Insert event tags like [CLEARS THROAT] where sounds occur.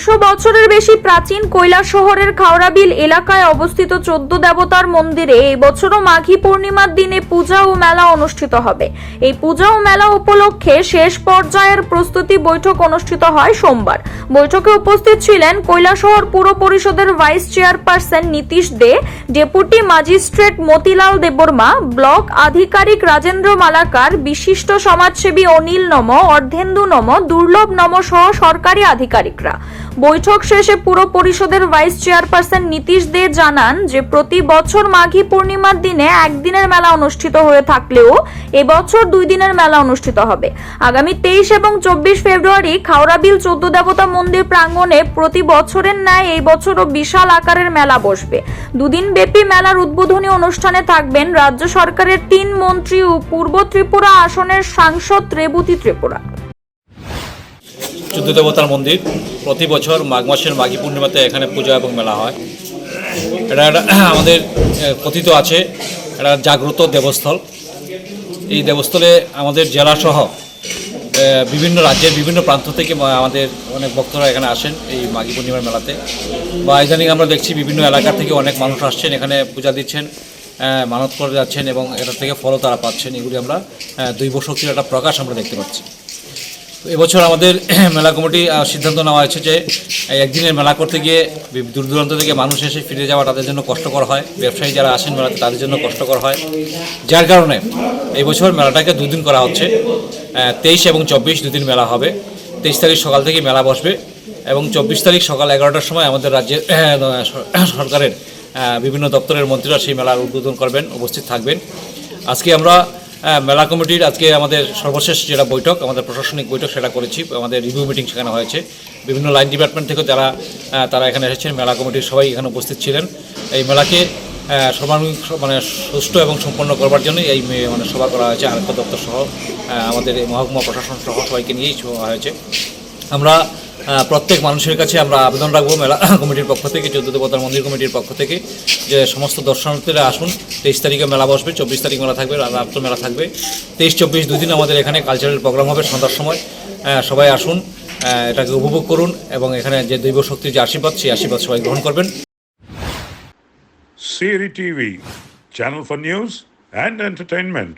তিনশো বছরের বেশি প্রাচীন কৈলাস শহরের খাওড়াবিল এলাকায় অবস্থিত চোদ্দ দেবতার মন্দিরে এই বছরও মাঘী পূর্ণিমার দিনে পূজা ও মেলা অনুষ্ঠিত হবে। এই পূজা ও মেলা উপলক্ষে শেষ পর্যায়ের প্রস্তুতি বৈঠক অনুষ্ঠিত হয় সোমবার। বৈঠকে উপস্থিত ছিলেন কৈলাসহর পুর পরিষদের vice chairperson Nitish De, deputy magistrate Motilal Debbarma, block আধিকারিক রাজেন্দ্র মালাকার, বিশিষ্ট সমাজসেবী অনিল নম, অর্ধেন্দু নম, দুর্লভ নম সহ সরকারি আধিকারিকরা। বৈঠক শেষে পুর পরিষদের ভাইস চেয়ারপারসন নীতিশ দে জানান যে প্রতি বছর মাঘী পূর্ণিমার দিনে একদিনের মেলা অনুষ্ঠিত হয়ে থাকলেও এবছর দুই দিনের মেলা অনুষ্ঠিত হবে। আগামী তেইশ এবং চব্বিশ ফেব্রুয়ারি খাওড়াবিল চোদ্দ দেবতা মন্দির প্রাঙ্গণে প্রতি বছরের ন্যায় এই বছরও বিশাল আকারের মেলা বসবে। দুদিন ব্যাপী মেলার উদ্বোধনী অনুষ্ঠানে থাকবেন রাজ্য সরকারের তিন মন্ত্রী ও পূর্ব ত্রিপুরা আসনের সাংসদ রেবতী ত্রিপুরা। দেবতার মন্দির। প্রতি বছর মাঘ মাসের মাঘী পূর্ণিমাতে এখানে পূজা এবং মেলা হয়। এটা [CLEARS THROAT] আমাদের কথিত আছে, এটা জাগ্রত দেবস্থল। এই দেবস্থলে আমাদের জেলাসহ বিভিন্ন রাজ্যের বিভিন্ন প্রান্ত থেকে আমাদের অনেক ভক্তরা এখানে আসেন এই মাঘী পূর্ণিমার মেলাতে। বা ইদানিং আমরা দেখছি বিভিন্ন এলাকা থেকে অনেক মানুষ আসছেন, এখানে পূজা দিচ্ছেন মানত করে যাচ্ছেন এবং এটা থেকে ফলও তারা পাচ্ছেন। এগুলি আমরা দৈব শক্তির একটা প্রকাশ আমরা দেখতে পাচ্ছি। এবছর আমাদের [CLEARS THROAT] মেলা কমিটি সিদ্ধান্ত নেওয়া হয়েছে যে একদিনের মেলা করতে গিয়ে দূর দূরান্ত থেকে মানুষ এসে ফিরে যাওয়া তাদের জন্য কষ্টকর হয়। ব্যবসায়ী যারা আসেন মেলাতে তাদের জন্য কষ্টকর হয়। যার কারণে এই বছর মেলাটাকে দুদিন করা হচ্ছে। তেইশ এবং চব্বিশ দুদিন মেলা হবে। তেইশ তারিখ সকাল থেকে মেলা বসবে এবং চব্বিশ তারিখ সকাল এগারোটার সময় আমাদের রাজ্যের [CLEARS THROAT] সরকারের বিভিন্ন দপ্তরের মন্ত্রীরা সেই মেলার উদ্বোধন করবেন, উপস্থিত থাকবেন। আজকে আমরা মেলা কমিটির আজকে আমাদের সর্বশেষ যেটা বৈঠক আমাদের প্রশাসনিক বৈঠক সেটা করেছি আমাদের রিভিউ মিটিং সেখানে হয়েছে। বিভিন্ন লাইন ডিপার্টমেন্ট থেকে আহ, তারা এখানে এসেছেন মেলা কমিটির সবাই এখানে উপস্থিত ছিলেন। এই মেলাকে সর্বাঙ্গীন মানে সুষ্ঠু এবং সম্পন্ন করবার জন্য এই মানে সভা করা হয়েছে আরক্ষা দপ্তর সহ আমাদের এই মহকুমা প্রশাসন সহ সবাইকে নিয়েই হয়েছে। আমরা প্রত্যেক মানুষের কাছে আমরা আবেদন রাখব মেলা কমিটির পক্ষ থেকে চোদ্দ দেবতার মন্দির কমিটির পক্ষ থেকে যে সমস্ত দর্শনার্থীরা আসুন। তেইশ তারিখে মেলা বসবে চব্বিশ তারিখ মেলা থাকবে রাত্র মেলা থাকবে। তেইশ চব্বিশ দুদিন আমাদের এখানে কালচারাল প্রোগ্রাম হবে সন্ধ্যার সময়। সবাই আসুন এটাকে উপভোগ করুন এবং এখানে যে দৈব শক্তির যে আশীর্বাদ সেই আশীর্বাদ সবাই গ্রহণ করবেন। Siri TV, channel for news and entertainment.